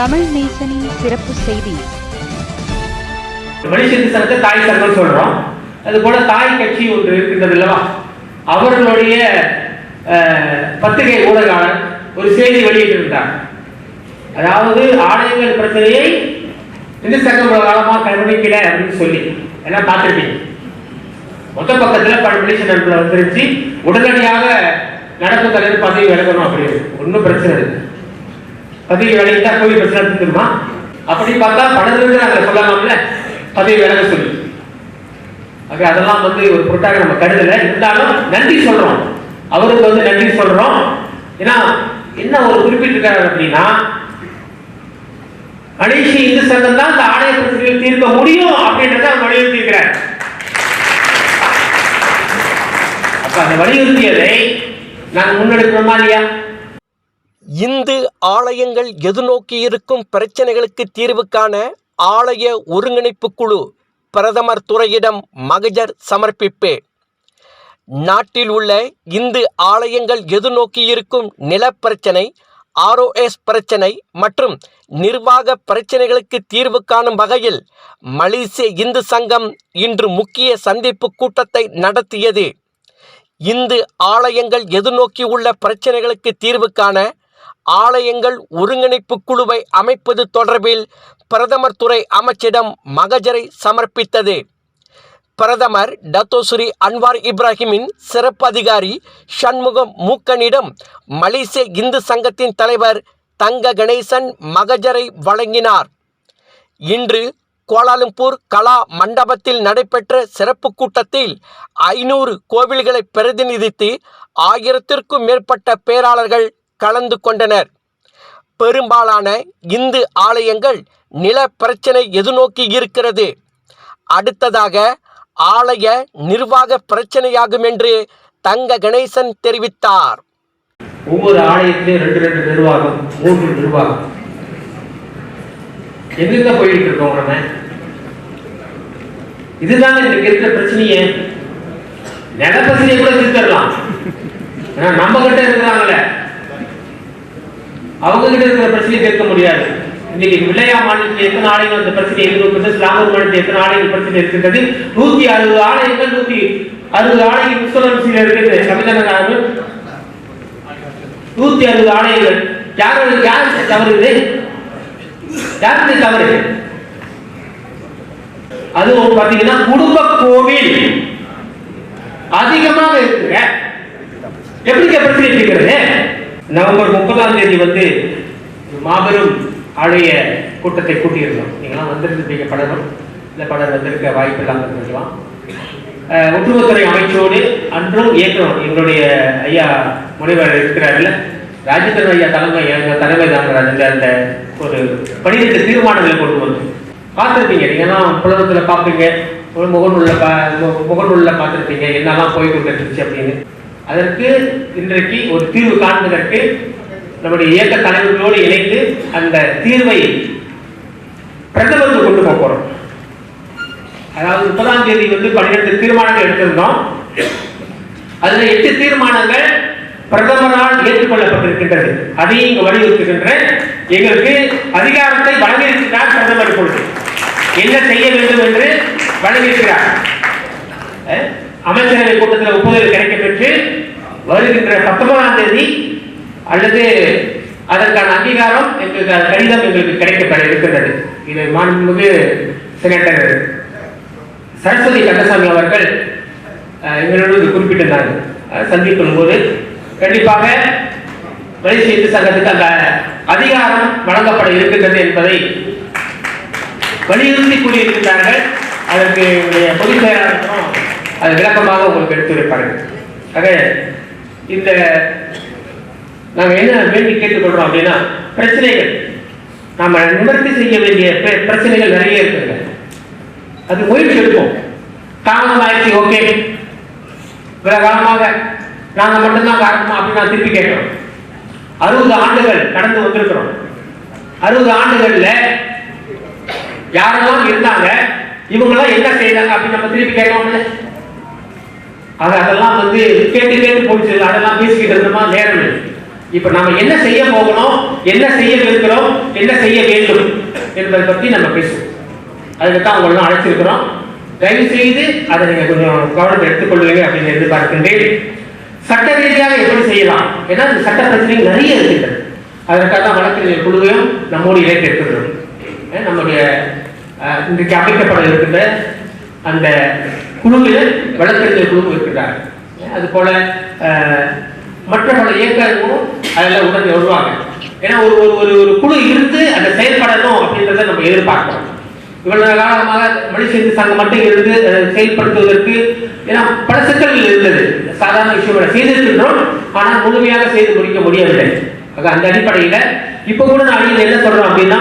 தமிழ் நேசனின் சிறப்பு செய்தி. மனுஷன் சத்த தாய் சங்கம் சொல்றோம். அது போல தாய் கட்சி ஒன்று இருக்கின்றது அல்லவா? அவர்களுடைய பத்திரிகை ஊடகாளர் ஒரு செய்தி வெளியிட்டிருந்தார் அதாவது ஆலயங்கள் பிரச்சனையை இந்து சங்கம் இவ்வளவு காலமா கவனிக்கல அப்படின்னு சொல்லி. எல்லாம் பார்த்துருப்பீங்க. மொத்த பக்கத்துல பல அனுப்பல வந்துருச்சு. உடனடியாக நடப்பு தலைவர் பதவி விலகணும் அப்படின்னு. ஒன்றும் பிரச்சனை இல்லை. பதவி விலகிட்டா கோயில் பிரச்சனை தீர்ந்துருமா அப்படி பார்த்தா பணம் நாங்கள் சொல்லலாம்ல பதவி வேலை சொல்லி. ஆக அதெல்லாம் வந்து ஒரு பொருட்டாக நம்ம கருதல. இருந்தாலும் நன்றி சொல்றோம். அவருக்கு வந்து நன்றி சொல்றோம். ஏன்னா என்ன ஒரு குறிப்பிட்டிருக்காரு அப்படின்னா மலேசிய இந்து சங்கம் தான் இந்த ஆணைய பிரச்சனைகளை தீர்க்க முடியும் அப்படின்றத அவர் வலியுறுத்தியிருக்கிறார். அப்ப அந்த வலியுறுத்தியதை நாங்கள் முன்னெடுக்கிறோமா இல்லையா? இந்து ஆலயங்கள் எதிர்நோக்கி இருக்கும் பிரச்சனைகளுக்கு தீர்வு காண ஆலய ஒருங்கிணைப்பு குழு பிரதமர் துறையிடம் மகஜர் சமர்ப்பிப்பு. நாட்டில் உள்ள இந்து ஆலயங்கள் எதிர்நோக்கி இருக்கும் நிலப்பிரச்சனை ஆர்ஓஎஸ் பிரச்சனை மற்றும் நிர்வாக பிரச்சனைகளுக்கு தீர்வு காணும் வகையில் மலேசிய இந்து சங்கம் இன்று முக்கிய சந்திப்பு கூட்டத்தை நடத்தியது. இந்து ஆலயங்கள் எதிர்நோக்கி உள்ள பிரச்சனைகளுக்கு தீர்வு காண ஆலயங்கள் ஒருங்கிணைப்பு குழுவை அமைப்பது தொடர்பில் பிரதமர் துறை அமைச்சிடம் மகஜரை சமர்ப்பித்தது. பிரதமர் டத்தோசுரி அன்வார் இப்ராஹிமின் சிறப்பு அதிகாரி சண்முகம் மூக்கனிடம் மலேசிய இந்து சங்கத்தின் தலைவர் தங்க கணேசன் மகஜரை வழங்கினார். இன்று கோலாலம்பூர் கலா மண்டபத்தில் நடைபெற்ற சிறப்பு கூட்டத்தில் ஐநூறு கோவில்களை பிரதிநிதித்து ஆயிரத்திற்கும் மேற்பட்ட பேராளர்கள் கலந்து கொண்டனர். பெரும்பாலான இந்து ஆலயங்கள் நில பிரச்சனை எதிர்நோக்கி இருக்கிறது. அடுத்ததாக ஆலய நிர்வாக பிரச்சனையாகும் என்று தங்க கணேசன் தெரிவித்தார். ஒவ்வொரு ஆலயத்திலையும் ரெண்டு ரெண்டு நிர்வாகம் மூன்று நிர்வாகம். எங்க போயிட்டு இருக்கோம் நம்ம? இதுதான் இன்னைக்கு இருக்கிற பிரச்சனையே. நில பிரச்சனையை கூட திருத்தரலாம் நம்ம கிட்ட இருக்கிறாங்களே அவங்க கிட்ட இருக்கிற பிரச்சனையை தீர்க்க முடியாது. இன்னைக்கு விளையா மாநிலத்தில் எத்தனை ஆலயங்கள் அந்த பிரச்சனை எதிர்கொண்டது ஸ்லாமூர் மாநிலத்தில் எத்தனை ஆலயங்கள் பிரச்சனை இருக்கின்றது நூத்தி அறுபது ஆலயங்கள் நூத்தி அறுபது ஆலயங்கள் இன்சூரன்ஸில் இருக்கிறது. சமிதன நூத்தி அறுபது ஆலயங்கள். யாரு யாருக்கு தவறு இது? யாருக்கு தவறு? அது பாத்தீங்கன்னா குடும்ப கோவில். அதிகமாக இருக்குங்க. எப்படி பிரச்சனை இருக்கிறது நவம்பர் முப்பதாம் தேதி வந்து மாபெரும் ஆலய கூட்டத்தை கூட்டியிருந்தோம். நீங்களாம் வந்திருந்திருப்பீங்க பலரும். இந்த பலர் வந்திருக்க வாய்ப்பு இல்லாமல் இருந்திருக்கலாம். அஹ், அமைச்சரோடு அமைச்சோடு அன்றும் ஏற்றோம் எங்களுடைய ஐயா முனைவர் இருக்கிறார்கள் ராஜேந்திரன் ஐயா தலைமை எங்கள் தலைமை தாங்கிறார். அந்த ஒரு பனிரெண்டு தீர்மானங்களை கொண்டு வந்து. பார்த்துருப்பீங்க. நீங்கள்லாம் புலகத்தில் பார்ப்பீங்க. ஒரு முகநூலில் பா முகநூலில் பார்த்துருப்பீங்க. என்னெல்லாம் போய் கொண்டு இருந்துச்சு அப்படின்னு. அதற்கு இன்றைக்கு ஒரு தீர்வு காண்பதற்கு நம்முடைய இயக்க தலைவர்களோடு இணைந்து அந்த தீர்வை பிரதமருக்கு கொண்டு போக போறோம். அதாவது முப்பதாம் தேதி வந்து பன்னிரெண்டு தீர்மானங்கள் எடுத்திருந்தோம். அதுல எட்டு தீர்மானங்கள் பிரதமரால் ஏற்றுக்கொள்ளப்பட்டிருக்கின்றது. அதையும் இங்கு வலியுறுத்துகின்ற எங்களுக்கு அதிகாரத்தை வழங்கியிருக்கிறார் பிரதமர் கொண்டு என்ன செய்ய வேண்டும் என்று வழங்கியிருக்கிறார் அமைச்சரவை கூட்டத்தில் ஒப்புதல் கிடைக்கப்பெற்று வருகின்ற பத்தொன்பதாம் தேதி அல்லது அதற்கான அங்கீகாரம் எங்களுக்கு கடிதம் எங்களுக்கு கிடைக்கப்பட இருக்கின்றது. இது மாண்புமிகு செனட்டர் சரஸ்வதி கந்தசாமி அவர்கள் எங்களோடு இது குறிப்பிட்டிருந்தாங்க சந்திக்கும் போது கண்டிப்பாக மலேசிய சங்கத்துக்கு அந்த அதிகாரம் வழங்கப்பட இருக்கின்றது என்பதை வலியுறுத்தி கூறியிருக்கிறார்கள் அதற்கு என்னுடைய பொதுச் செயலாளரும் அது விளக்கமாக உங்களுக்கு எடுத்துரைப்பார்கள் ஆக இந்த நாங்கள் என்ன வேண்டி கேட்டுக்கொள்றோம் அப்படின்னா பிரச்சனைகள். நாம நிவர்த்தி செய்ய வேண்டிய பிர- பிரச்சனைகள் நிறைய இருக்குங்க. அது முயற்சி எடுப்போம். தாமதம் ஆயிடுச்சு ஓகே. இவ்வளவு காலமாக நாங்கள் மட்டும்தான் காரணமா அப்படின்னு நான் திருப்பி கேட்கிறோம். அறுபது ஆண்டுகள் கடந்து வந்திருக்கிறோம். அறுபது ஆண்டுகள்ல யாரெல்லாம் இருந்தாங்க இவங்கெல்லாம் என்ன செய்தாங்க அப்படின்னு நம்ம திருப்பி கேட்கலாம்ல அது அதெல்லாம் வந்து கேட்டு கேட்டு போச்சு அதெல்லாம் பேசிக்கிட்டு இருந்தோமா? நேரம் இப்போ இப்ப நாம என்ன செய்ய போகணும்? என்ன செய்ய இருக்கிறோம்? என்ன செய்ய வேண்டும்? என்பதை பத்தி நம்ம பேசுவோம். அதுக்கு தான் உங்களெல்லாம் அழைச்சிருக்கிறோம். தயவு செய்து அதை நீங்க கொஞ்சம் கவனத்தை எடுத்துக்கொள்வீங்க அப்படின்னு எதிர்பார்க்கின்றேன். சட்ட ரீதியாக எப்படி செய்யலாம்? ஏன்னா இந்த சட்ட பிரச்சனைகள் நிறைய இருக்கின்றன. அதற்காக தான் வழக்கறிஞர் குழுவையும் நம்மோடு இணைத்து இருக்கிறோம் நம்முடைய இன்றைக்கு அமைக்கப்பட இருக்கின்ற அந்த குழுவில் வழக்கறிஞர் குழு இருக்கிறார் அது போல மற்ற பல இயக்கங்களும் அதில் உடனே வருவாங்க. ஏன்னா ஒரு ஒரு ஒரு ஒரு குழு இருந்து அந்த செயல்படணும் அப்படின்றத நம்ம எதிர்பார்க்கிறோம். இவ்வளவு காலமாக மனுஷந்து சங்கம் மட்டும் இருந்து அதை செயல்படுத்துவதற்கு ஏன்னா பல சிக்கல்கள் இருந்தது. சாதாரண விஷயங்களை செய்திருக்கின்றோம் ஆனால் முழுமையாக செய்து முடிக்க முடியவில்லை. அந்த அடிப்படையில இப்ப கூட நான் அடியில் என்ன சொல்றோம் அப்படின்னா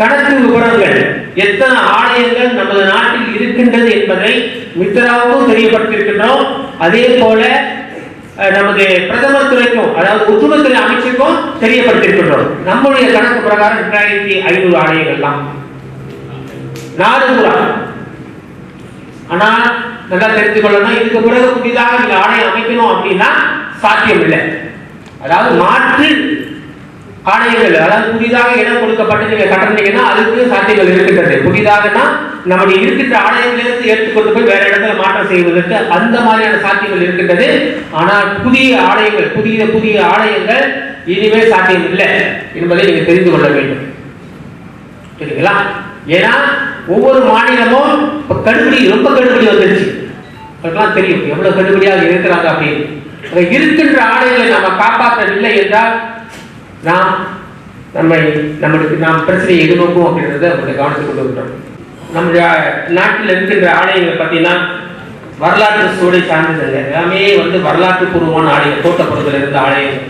கணக்கு விவரங்கள் எத்தனை ஆலயங்கள் நமது நாட்டில் இருக்கின்றது என்பதை மித்ராவுக்கும் தெரியப்படுத்தியிருக்கின்றோம். அதே போல நமது பிரதமர் துறைக்கும் அதாவது ஒற்றுமைத்துறை அமைச்சுக்கும் தெரியப்படுத்தியிருக்கின்றோம். நம்முடைய கணக்கு பிரகாரம் ரெண்டாயிரத்தி ஐநூறு ஆலயங்கள் தான் நாடு பூரா நல்லா தெரிந்து கொள்ளணும். இதுக்கு பிறகு புதிதாக நீங்கள் ஆலயம் அமைக்கணும் அப்படின்னா சாத்தியம் இல்லை அதாவது மாற்று ஆலயங்கள் அதாவது புதிதாக இடம் கொடுக்கப்பட்டு நீங்க கட்டுறீங்கன்னா அதுக்கு சாத்தியங்கள் இருக்கின்றது. புதிதாகனா நம்முடைய இருக்கின்ற ஆலயங்களிலிருந்து எடுத்துக்கொண்டு போய் வேற இடத்துல மாற்றம் செய்வதற்கு அந்த மாதிரியான சாத்தியங்கள் இருக்கின்றது. ஆனால் புதிய ஆலயங்கள் புதிய புதிய ஆலயங்கள் இனிமே சாத்தியம் இல்லை என்பதை நீங்க தெரிந்து கொள்ள வேண்டும். சரிங்களா? ஏன்னா ஒவ்வொரு மாநிலமும் இப்போ கடுபடி ரொம்ப கடுபடி வந்துருச்சு. அதெல்லாம் தெரியும் எவ்வளவு கடுபடியாக இருக்கிறாங்க அப்படின்னு. இருக்கின்ற ஆலயங்களை நம்ம காப்பாற்றவில்லை என்றால் நாம் நம்மை நம்மளுக்கு நாம் பிரச்சனையை எதிர்நோக்கும் அப்படின்றத நம்முடைய கவனத்துக்கு கொண்டு வந்துட்டோம் நம்முடைய நாட்டில் இருக்கின்ற ஆலயங்களை பார்த்தீங்கன்னா வரலாற்று சூழலை சார்ந்தது எல்லாமே வந்து வரலாற்று பூர்வமான ஆலயம் தோட்டப்புறத்தில் இருந்த ஆலயம்.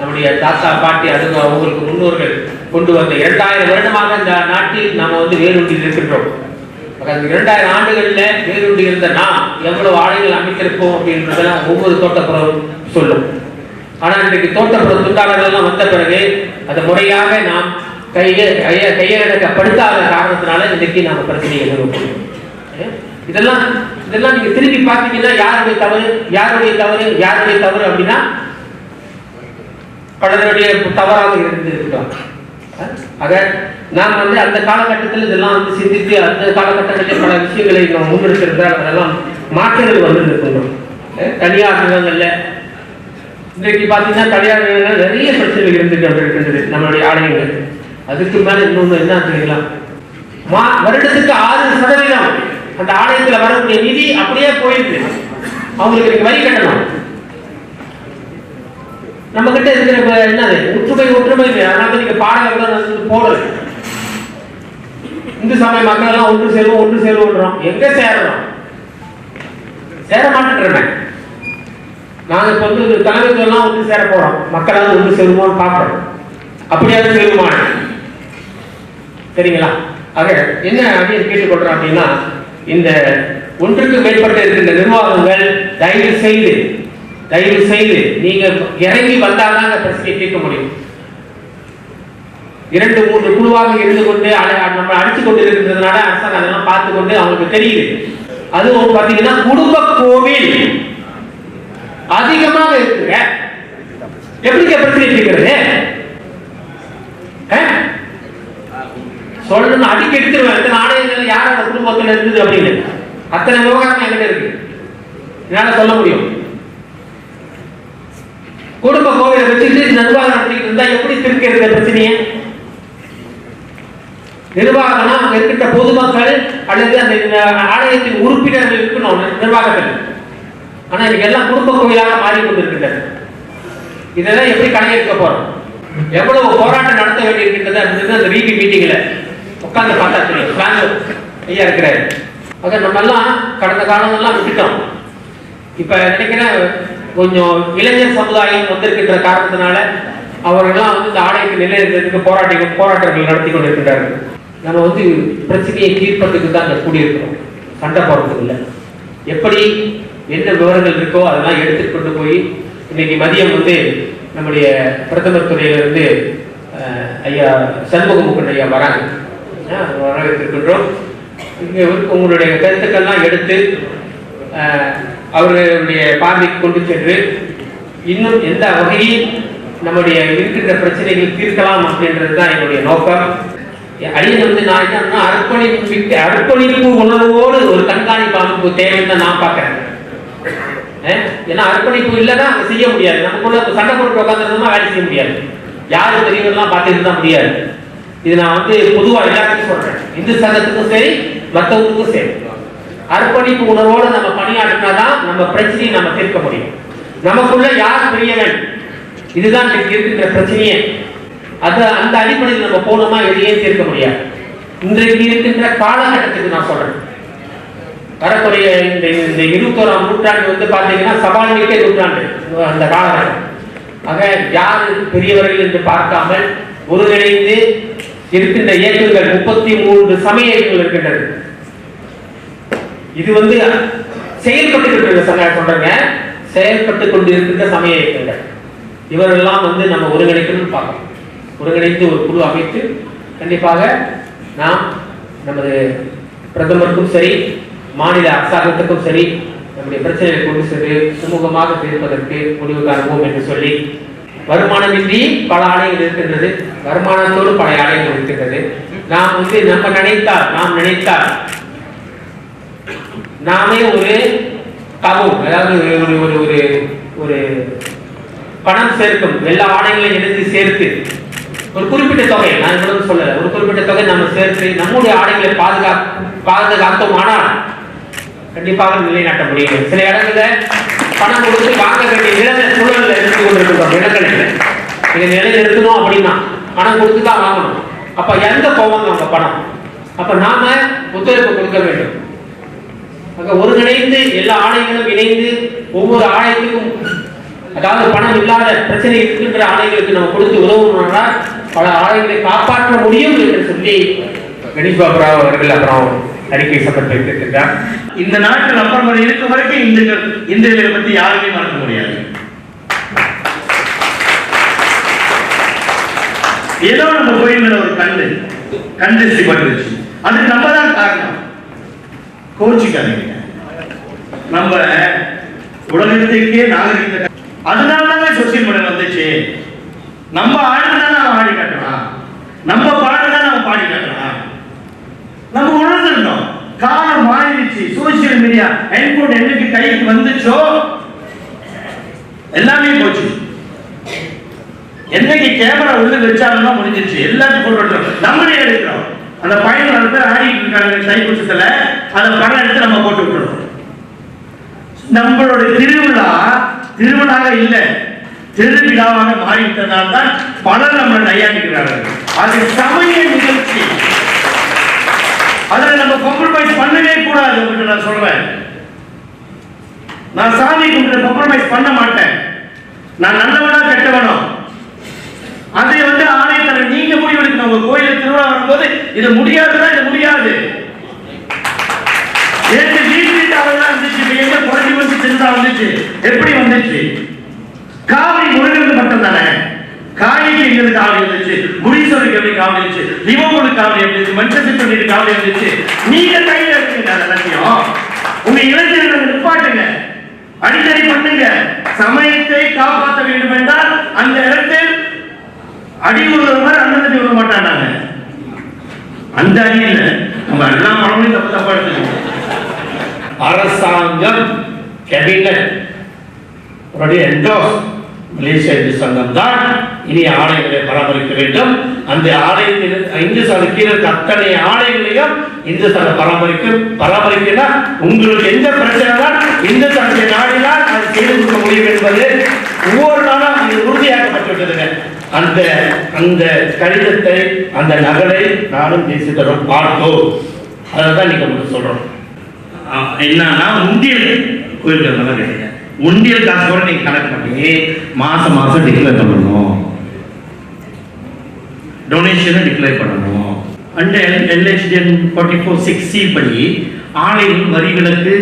நம்முடைய தாத்தா பாட்டி அதுங்க அவங்களுக்கு முன்னோர்கள் கொண்டு வந்த இரண்டாயிரம் வருடமாக இந்த நாட்டில் நாம் வந்து வேரூன்றி இருக்கின்றோம். அந்த இரண்டாயிரம் ஆண்டுகளில் வேரூன்றி இருந்த நாம் எவ்வளவு ஆலைகள் அமைத்திருப்போம் அப்படின்றதெல்லாம் ஒவ்வொரு தோட்டப்புறம் சொல்லும். ஆனால் இன்றைக்கு தோட்டப்புற தொண்டாளர்கள் வந்த பிறகு அதை முறையாக நாம் கைய கைய கையடக்கப்படுத்தாத காரணத்தினால இன்றைக்கு நாம் பிரச்சனையை எதிர்கொள்கிறோம் இதெல்லாம் இதெல்லாம் நீங்க திருப்பி பார்த்தீங்கன்னா யாருடைய தவறு யாருடைய தவறு யாருடைய தவறு அப்படின்னா பலருடைய தவறாக இருந்து ஆக நாம் வந்து அந்த காலகட்டத்தில் இதெல்லாம் வந்து சிந்தித்து அந்த காலகட்டங்களில் பல விஷயங்களை நாம் முன்னெடுத்திருந்தால் அதெல்லாம் மாற்றங்கள் வந்து இருக்கின்றோம் தனியார் நிலங்கள்ல இன்றைக்கு பார்த்தீங்கன்னா தனியார் நிறைய பிரச்சனைகள் இருந்துட்டு இருக்கின்றது நம்மளுடைய ஆலயங்கள் அதுக்கு மேல இன்னொன்று என்ன தெரியுங்களா? மா வருடத்துக்கு ஆறு சதவீதம் அந்த ஆலயத்தில் வரக்கூடிய நிதி அப்படியே போயிருக்கு அவங்களுக்கு வரி கட்டணும். நம்ம கிட்ட இருக்கிற என்னது? ஒற்றுமை ஒற்றுமை அதனால நீங்க பாடகர்கள் போடல. இந்து சமய மக்கள் எல்லாம் ஒன்று சேருவோம் ஒன்று சேருவோன்றோம் எங்க சேரணும் சேர மாட்டேன் நாங்க இப்ப வந்து தலைமைத்துவம் ஒன்று சேர போறோம். மக்களால் ஒன்று சேருவோம்னு பார்க்கிறோம் அப்படியாவது சேருமா? சரிங்களா? ஆக என்ன அப்படின்னு கேட்டுக்கொள்றோம் அப்படின்னா இந்த ஒன்றுக்கு மேற்பட்ட இருக்கின்ற நிர்வாகங்கள் தயவு செய்து தயவு செய்து நீங்க இறங்கி வந்தாதான் அந்த பிரச்சனையை தீர்க்க முடியும். இரண்டு மூன்று குழுவாக இருந்து கொண்டு நம்ம அடிச்சு கொண்டு இருக்கிறதுனால அரசாங்கம் அதெல்லாம் பார்த்து கொண்டு அவங்களுக்கு தெரியுது. அதுவும் பார்த்தீங்கன்னா குடும்ப கோவில். அதிகமாக இருக்குங்க. எப்படிங்க பிரச்சனை இருக்கிறது? ஆ? சொல்லணும் அடிக்க எடுத்துருவேன். எத்தனை ஆடைகள் யாரோட குடும்பத்தில் இருக்குது அப்படின்னு. அத்தனை விவகாரம் என்கிட்ட இருக்கு. என்னால சொல்ல முடியும். குடும்ப கோவிலை வச்சுட்டு நிர்வாகம் நடத்திட்டு இருந்தா எப்படி திருக்கிறது பிரச்சனையை? நிர்வாகம்னா அங்க இருக்கின்ற பொதுமக்கள் அல்லது அந்த ஆலயத்தின் உறுப்பினர்கள் இருக்கணும் நிர்வாகத்தில். ஆனா இன்னைக்கு எல்லாம் குடும்ப கோயிலாக மாறி கொண்டிருக்கின்றது இதெல்லாம் எப்படி கலையெடுக்க போறோம்? எவ்வளவு போராட்டம் நடத்த வேண்டியிருக்கின்றது அப்படின்னு அந்த வீட்டு மீட்டிங்ல உட்காந்து பார்த்தா தெரியும் பெங்களூர் ஐயா இருக்கிறாரு. ஆக நம்ம எல்லாம் கடந்த காலமெல்லாம் விட்டுட்டோம். இப்ப நினைக்கிறேன் கொஞ்சம் இளைஞர் சமுதாயம் வந்திருக்கின்ற காரணத்தினால அவர்கள்லாம் வந்து இந்த ஆலயத்தில் நிலையத்திற்கு போராட்டி போராட்டங்கள் நடத்தி கொண்டிருக்கின்றார்கள். நம்ம வந்து பிரச்சனையை தீர்ப்பதுக்கு தான் இங்க கூடியிருக்கிறோம். சண்டை போடுறதுக்கு இல்லை. எப்படி என்ன விவரங்கள் இருக்கோ அதெல்லாம் எடுத்துட்டு கொண்டு போய் இன்னைக்கு மதியம் வந்து நம்முடைய பிரதமர் துறையிலிருந்து ஐயா சண்முகமுக்கன் ஐயா வராங்க. வரவேற்றிருக்கின்றோம் இங்கே உங்களுடைய கருத்துக்கள்லாம் எடுத்து அவர்களுடைய பார்வைக்கு கொண்டு சென்று இன்னும் எந்த வகையில் நம்முடைய இருக்கின்ற பிரச்சனைகள் தீர்க்கலாம் அப்படின்றது தான் என்னுடைய நோக்கம். அடியன் வந்து நான் என்ன அர்ப்பணிப்பு அர்ப்பணிப்பு உணர்வோடு ஒரு கண்காணிப்பு அமைப்பு தேவைன்னு தான் நான் பார்க்குறேன். ஏன்னா அர்ப்பணிப்பு இல்லைன்னா செய்ய முடியாது. நமக்குள்ள சண்டை போட்டு உட்காந்துருந்தோம்னா வேலை செய்ய முடியாது. யாரு பெரியவர்கள்லாம் பார்த்துட்டு தான் முடியாது. இது நான் வந்து பொதுவாக எல்லாத்துக்கும் சொல்றேன். இந்து சங்கத்துக்கும் சரி மற்றவங்களுக்கும் சரி. அர்ப்பணிப்பு உணர்வோடு நம்ம பணியாற்றினா தான் நம்ம பிரச்சனையை நம்ம தீர்க்க முடியும். நமக்குள்ள யார் பெரியவன்? இதுதான் இன்னைக்கு இருக்கின்ற பிரச்சனையே. அது அந்த அடிப்படையில் நம்ம போனோமா எதையே தீர்க்க முடியாது. இன்றைக்கு இருக்கின்ற காலகட்டத்துக்கு நான் சொல்றேன். வரக்கூடிய இந்த இந்த இருபத்தோராம் நூற்றாண்டு வந்து பார்த்தீங்கன்னா சவால் மிக்க நூற்றாண்டு அந்த காலம் ஆக யார் பெரியவர்கள் என்று பார்க்காமல் ஒருங்கிணைந்து இருக்கின்ற இயக்கங்கள் முப்பத்தி மூன்று சமய இயக்கங்கள் இருக்கின்றது. இது வந்து செயல்பட்டு இருக்கிற சமயம் சொல்றேங்க. செயல்பட்டு கொண்டு இருக்கின்ற சமய இயக்கங்கள். இவரெல்லாம் வந்து நம்ம ஒருங்கிணைக்கணும்னு பார்க்கணும். ஒருங்கிணைந்து ஒரு குழு அமைத்து கண்டிப்பாக நாம் நமது பிரதமருக்கும் சரி மாநில அரசாங்கத்துக்கும் சரி நம்முடைய பிரச்சனைகளை கொண்டு சென்று சுமூகமாக தீர்ப்பதற்கு முடிவு காணுவோம் என்று சொல்லி வருமானமின்றி பல ஆலயங்கள் இருக்கின்றது. வருமானத்தோடு பல ஆலயங்கள் இருக்கின்றது. நாம் வந்து நம்ம நினைத்தால் நாம் நினைத்தால் நாமே ஒரு தகும் அதாவது ஒரு ஒரு ஒரு ஒரு பணம் சேர்க்கும் எல்லா ஆணைகளையும் எடுத்து சேர்த்து ஒரு குறிப்பிட்ட தொகை நான் இவ்வளவு சொல்லல. ஒரு குறிப்பிட்ட தொகை நம்ம சேர்த்து நம்முடைய ஆடைகளை பாதுகா பாதுகாத்தோம் ஆனால் கண்டிப்பாக நிலைநாட்ட முடியும் சில இடங்கள்ல பணம் கொடுத்து வாங்க வேண்டிய நிலைமை சூழல்ல இருந்து கொண்டிருக்கிறோம் இடங்களில் இதை நிலைநிறுத்தணும் அப்படின்னா பணம் கொடுத்து தான் வாங்கணும். அப்ப எங்க போவாங்க அவங்க பணம்? அப்ப நாம ஒத்துழைப்பு கொடுக்க வேண்டும். அங்க ஒருங்கிணைந்து எல்லா ஆணைகளும் இணைந்து ஒவ்வொரு ஆணையத்துக்கும் அதாவது பணம் இல்லாத பிரச்சனை இருக்கின்ற ஆணைகளுக்கு நம்ம கொடுத்து உதவணும்னா பல ஆணைகளை காப்பாற்ற முடியும் என்று சொல்லி கணேஷ் பாபு அவர்கள் அப்புறம் அறிக்கை சமர்ப்பித்திருக்கிறார் இந்த நாட்டில் அப்பறம் இருக்கும் வரைக்கும் இந்துக்கள் இந்தியர்களை பத்தி யாருமே மறக்க முடியாது. ஏதோ நம்ம கோயில்ல ஒரு கண்டு கண்டிச்சு பட்டுருச்சு அதுக்கு நம்ம தான் காரணம். கோச்சிக்காதீங்க நம்ம உலகத்துக்கே நாகரிகத்தை அதனால தானே சோசியல் மீடியா வந்துச்சு. நம்ம ஆடுனா அவன் ஆடி காட்டுறான். நம்ம பாடுனா அவன் பாடி காட்டுறான். நம்ம உணர்ந்துட்டோம். காலம் மாறிடுச்சு. சோசியல் மீடியா ஹெல்போன் என்னைக்கு கைக்கு வந்துச்சோ? எல்லாமே போச்சு. என்னைக்கு கேமரா உள்ள வச்சாலும் முடிஞ்சிருச்சு. எல்லாத்தையும் போட்டு நம்மளே எடுக்கிறோம். அந்த பையன் வந்து ஆடிட்டு இருக்காங்க தைப்பூசத்துல. அந்த படம் எடுத்து நம்ம போட்டு விட்டுறோம். நம்மளோட திருவிழா திருவிழாக இல்லை. திருவிழாவாக மாறிவிட்டதால் தான் பலர் நம்மளை கையாண்டிக்கிறார்கள் அது சமய நிகழ்ச்சி. அதில் நம்ம காம்ப்ரமைஸ் பண்ணவே கூடாது உங்களுக்கு நான் சொல்றேன். நான் சாமி கும்பிட்டு காம்ப்ரமைஸ் பண்ண மாட்டேன். நான் நல்லவனா கெட்டவனோ? அதை வந்து ஆணையத்தலை நீங்க முடிவெடுக்கணும் உங்க கோயில திருவிழா வரும்போது இது முடியாதுன்னா இது முடியாது. நேற்று வீட்டு அவெல்லாம் இருந்துச்சு. இப்ப எங்க குறைஞ்சி வந்து திருவிழா வந்துச்சு. எப்படி வந்துச்சு? காவிரி முருகனுக்கு மட்டும் தானே காணிக்கு எங்களுக்கு காவடி இருந்துச்சு குரீஸ்வருக்கு எங்களுக்கு காவடி இருந்துச்சு திவங்களுக்கு காவடி இருந்துச்சு மனுஷத்துக்கு சொல்லிட்டு காவடி இருந்துச்சு. நீங்க கையில இருக்கீங்க எல்லாத்தையும் உங்க இளைஞர்களை நிப்பாட்டுங்க. அடிக்கடி பண்ணுங்க. சமயத்தை காப்பாற்ற வேண்டும் என்றால் அந்த இடத்தில் அடி விழுறவர் அண்ணன் தண்ணி விட மாட்டாங்க. அந்த அடியில் நம்ம எல்லா மனமும் தப்பு தப்பா எடுத்துக்கணும் அரசாங்கம் கேபினட் உடைய என்டோஸ் மலேசிய இந்து சங்கம் தான் இனி ஆலயங்களை பராமரிக்க வேண்டும். அந்த ஆலயத்தில் இந்து சங்க கீழே இருக்க அத்தனை ஆலயங்களையும் இந்து சங்கம் பராமரிக்க பராமரிக்கினா உங்களுக்கு எந்த பிரச்சனை தான் இந்து சங்கத்தை நாடினால் அதை செய்து கொடுக்க முடியும் என்பது ஒவ்வொரு நாளும் அது உறுதியாக்கப்பட்டுவிட்டதுங்க அந்த அந்த கடிதத்தை அந்த நகலை நானும் தேசியத்தரும் பார்த்தோம் அதை தான் நீங்க உங்களுக்கு சொல்றோம். என்னன்னா முந்திய கோயில்கள் நல்லா கிடையாது உண்டியல் காசு கூட நீங்க கணக்கு பண்ணி மாசம் மாசம் டிக்ளேர் பண்ணணும். டொனேஷனை டிக்ளேர் பண்ணணும். And LHDN forty four six C படி ஆலையில் வரிகளுக்கு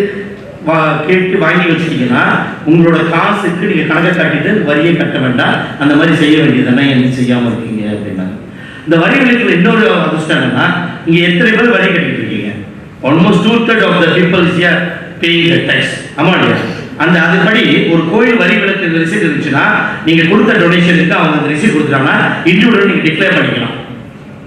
வா- கேட்டு வாங்கி வச்சுட்டீங்கன்னா உங்களோட காசுக்கு நீங்க கணக்கை காட்டிட்டு வரியை கட்ட வேண்டாம். அந்த மாதிரி செய்ய வேண்டியதுன்னா என்ன செய்யாம இருக்கீங்க அப்படின்னாங்க இந்த வரி விலக்கில் இன்னொரு அதிர்ஷ்டம் என்னன்னா இங்க எத்தனை பேர் வரி கட்டிட்டு இருக்கீங்க? Almost two third of the people is paying the tax ஆமா இல்லையா? அந்த அதுபடி ஒரு கோயில் வரி விலக்கு ரிசீட் இருந்துச்சுன்னா நீங்க கொடுத்த டொனேஷனுக்கு அவங்க அந்த ரிசீட் கொடுத்துட்டாங்கன்னா இன்க்ளூடட் நீங்க டிக்ளேர் பண்ணிக்கலாம்.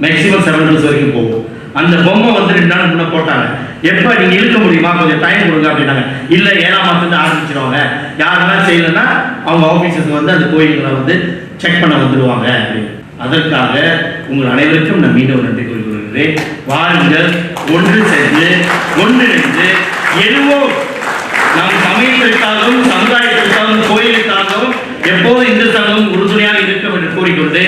மேக்ஸிமம் செவன் டேஸ் வரைக்கும் போகும். அந்த பொம்மை வந்து ரெண்டு நாள் முன்ன போட்டாங்க. எப்ப நீங்க இழுக்க முடியுமா? கொஞ்சம் டைம் கொடுங்க அப்படின்னாங்க. இல்ல ஏழாம் மாசத்துல ஆரம்பிச்சிருவாங்க. யாரெல்லாம் செய்யலன்னா அவங்க ஆஃபீஸுக்கு வந்து அந்த கோயில்களை வந்து செக் பண்ண வந்துருவாங்க அப்படின்னு. அதற்காக உங்கள் அனைவருக்கும் நான் மீண்டும் நன்றி கூறிக்கொள்கிறேன் வாருங்கள் ஒன்று சேர்ந்து ஒன்றிணைந்து எழுவோம். நம் சமயத்திற்காகவும் சமுதாயத்திற்காகவும் கோயிலுக்காகவும் எப்போது இந்து சங்கம் உறுதுணையாக இருக்கும் என்று கூறிக்கொண்டு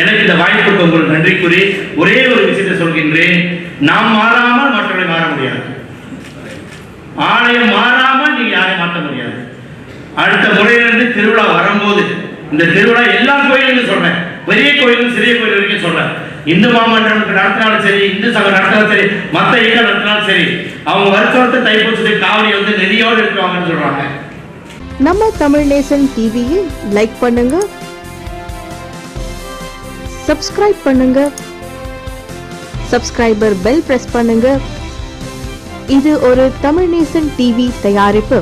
எனக்கு இந்த வாய்ப்புக்கு உங்களுக்கு நன்றி கூறி ஒரே ஒரு விஷயத்தை சொல்கின்றேன். நாம் மாறாமல் மற்றவர்களை மாற முடியாது. ஆலயம் மாறாமல் நீங்க யாரையும் மாற்ற முடியாது. அடுத்த முறையிலிருந்து திருவிழா வரும்போது இந்த திருவிழா எல்லா கோயிலும் சொல்றேன். பெரிய கோயிலும் சிறிய கோயில் வரைக்கும் சொல்றேன். இந்து மாமன்றம் நடத்தினாலும் சரி இந்து சங்கம் நடத்தினாலும் சரி மத்த இயக்கம் நடத்தினாலும் சரி அவங்க வருஷத்தை தைப்பூசத்துக்கு காவடி வந்து நெறியோடு இருக்குவாங்கன்னு சொல்றாங்க. நம்ம தமிழ் நேசன் டிவியை லைக் பண்ணுங்க. சப்ஸ்கிரைப் பண்ணுங்க. சப்ஸ்கிரைபர் பெல் பிரஸ் பண்ணுங்க. இது ஒரு தமிழ் நேசன் டிவி தயாரிப்பு.